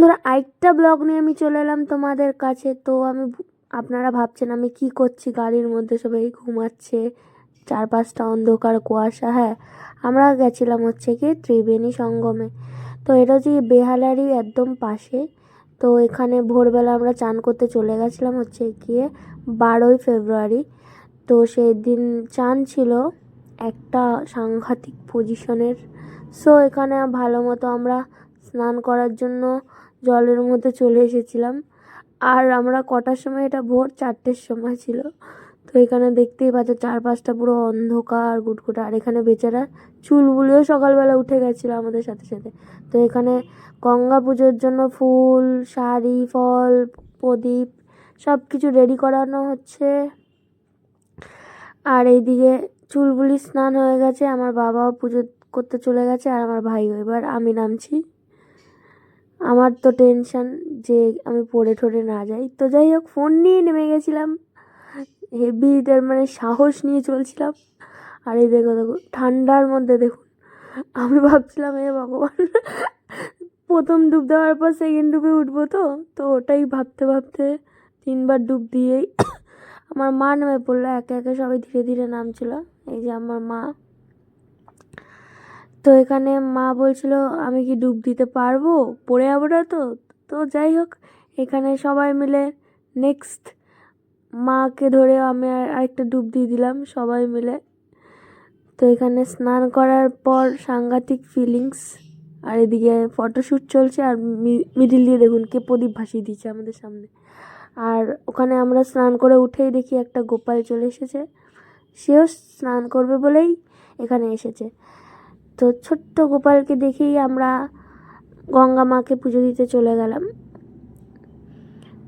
ধরো আরেকটা ব্লগ নিয়ে আমি চলে এলাম তোমাদের কাছে। তো আমি আপনারা ভাবছেন আমি কি করছি? গাড়ির মধ্যে সবাই ঘুমাচ্ছে, চারপাশটা অন্ধকার, কুয়াশা হ্যাঁ। আমরা গেছিলাম হচ্ছে কি ত্রিবেণী সঙ্গমে। তো এটা হচ্ছে বেহালারই একদম পাশে। তো এখানে ভোরবেলা আমরা চান করতে চলে গেছিলাম হচ্ছে গিয়ে বারোই ফেব্রুয়ারি। তো সেই দিন চান ছিল একটা সাংঘাতিক পজিশনের সো এখানে ভালো মতো আমরা স্নান করার জন্য জলের মধ্যে চলে এসেছিলাম। আর আমরা কটার সময়? এটা ভোর চারটের সময় ছিল। তো এখানে দেখতেই পাচ্ছ চারপাশটা পুরো অন্ধকার, গুটগুটা। আর এখানে বেচারা চুলগুলিও সকালবেলা উঠে গেছিল আমাদের সাথে সাথে। তো এখানে গঙ্গা পুজোর জন্য ফুল, শাড়ি, ফল, প্রদীপ সব কিছু রেডি করানো হচ্ছে। আর এইদিকে চুলবুলি স্নান হয়ে গেছে। আমার বাবাও পুজো করতে চলে গেছে আর আমার ভাইও। এবার আমি নামছি। আমার তো টেনশন যে আমি পড়ে ঠরে না যাই। তো যাই হোক ফোন নিয়ে নেমে গেছিলাম। হেভি তার মানে সাহস নিয়ে চলছিলাম। আর এই দেখো দেখো, ঠান্ডার মধ্যে দেখুন, আমি ভাবছিলাম এ ভগবান, প্রথম ডুব দেওয়ার পর সেকেন্ড ডুবে উঠবো তো? তো ওটাই ভাবতে ভাবতে তিনবার ডুব দিয়েই আমার মা নেমে পড়ল, একে একে সবাই ধীরে ধীরে নামছিল। এই যে আমার মা তো এখানে মা বলছিল, আমি কি ডুব দিতে পারব? পড়ে যাব না তো? তো যাই হোক, এখানে সবাই মিলে নেক্সট মাকে ধরে আমি আর আরেকটা ডুব দিয়ে দিলাম, সবাই মিলে। তো এখানে স্নান করার পর সাংঘাতিক ফিলিংস আর এদিকে ফটোশ্যুট চলছে, আর মিডিল দিয়ে দেখুন কে প্রদীপ ভাসিয়ে দিচ্ছে আমাদের সামনে। আর ওখানে আমরা স্নান করে উঠেই দেখি একটা গোপাল চলে এসেছে। সেও স্নান করবে বলেই এখানে এসেছে। তো ছোট্ট গোপালকে দেখেই আমরা গঙ্গা মাকে পুজো দিতে চলে গেলাম।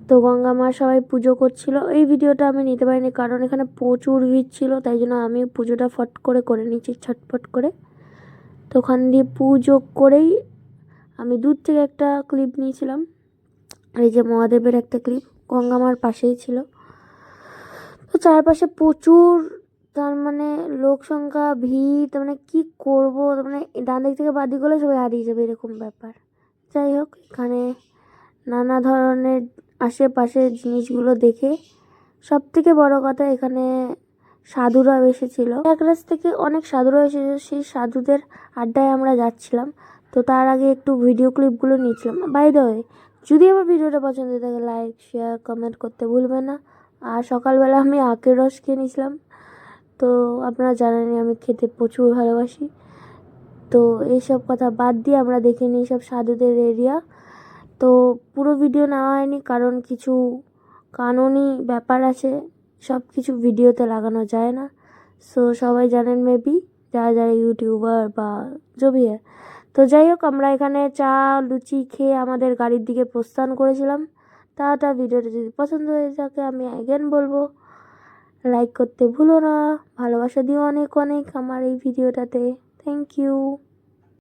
তো গঙ্গা মা সবাই পুজো করছিল। এই ভিডিওটা আমি নিতে পারিনি কারণ এখানে প্রচুর ভিড় ছিল, তাই জন্য আমি পুজোটা ফট করে করে নিচ্ছি ছটফট করে। তো ওখান দিয়ে পুজো করেই আমি দূর থেকে একটা ক্লিপ নিয়েছিলাম। এই যে মহাদেবের একটা ক্লিপ, গঙ্গা মার পাশেই ছিল। তো চারপাশে প্রচুর তার মানে লোক সংখ্যা, ভিড়, তার মানে কী করব? তার মানে ডান দিক থেকে বাঁ দিক হলে সবাই হারিয়ে যাবে এরকম ব্যাপার। যাই হোক, এখানে নানা ধরনের আশেপাশের জিনিসগুলো দেখে সব থেকে বড় কথা এখানে সাধুরা এসেছিল। এক রাস থেকে অনেক সাধুরা এসেছিল, সেই সাধুদের আড্ডায় আমরা যাচ্ছিলাম। তো তার আগে একটু ভিডিও ক্লিপগুলো নিয়েছিলাম। বাই দ্য যদি আমার ভিডিওটা পছন্দ থাকে লাইক শেয়ার কমেন্ট করতে ভুলবে না। আর সকালবেলা আমি আখের রস খেয়ে নিয়েছিলাম। তো আপনারা জানেনই আমি খেতে প্রচুর ভালোবাসি। তো এইসব কথা বাদ দিয়ে আমরা দেখে নিই সব সাধুদের এরিয়া তো পুরো ভিডিও নেওয়া হয়নি কারণ কিছু কানুনি ব্যাপার আছে সব কিছু ভিডিওতে লাগানো যায় না। সো সবাই জানেন মেবি যারা যারা ইউটিউবার বা জবি। তো যাই হোক, আমরা এখানে চা, লুচি খেয়ে আমাদের গাড়ির দিকে প্রস্থান করেছিলাম। তাটা ভিডিওটা যদি পছন্দ হয়ে থাকে আমি অ্যাগেন বলব। লাইক করতে ভুলো না। ভালোবাসা দিও অনেক অনেক আমার এই ভিডিওটাতে। Thank you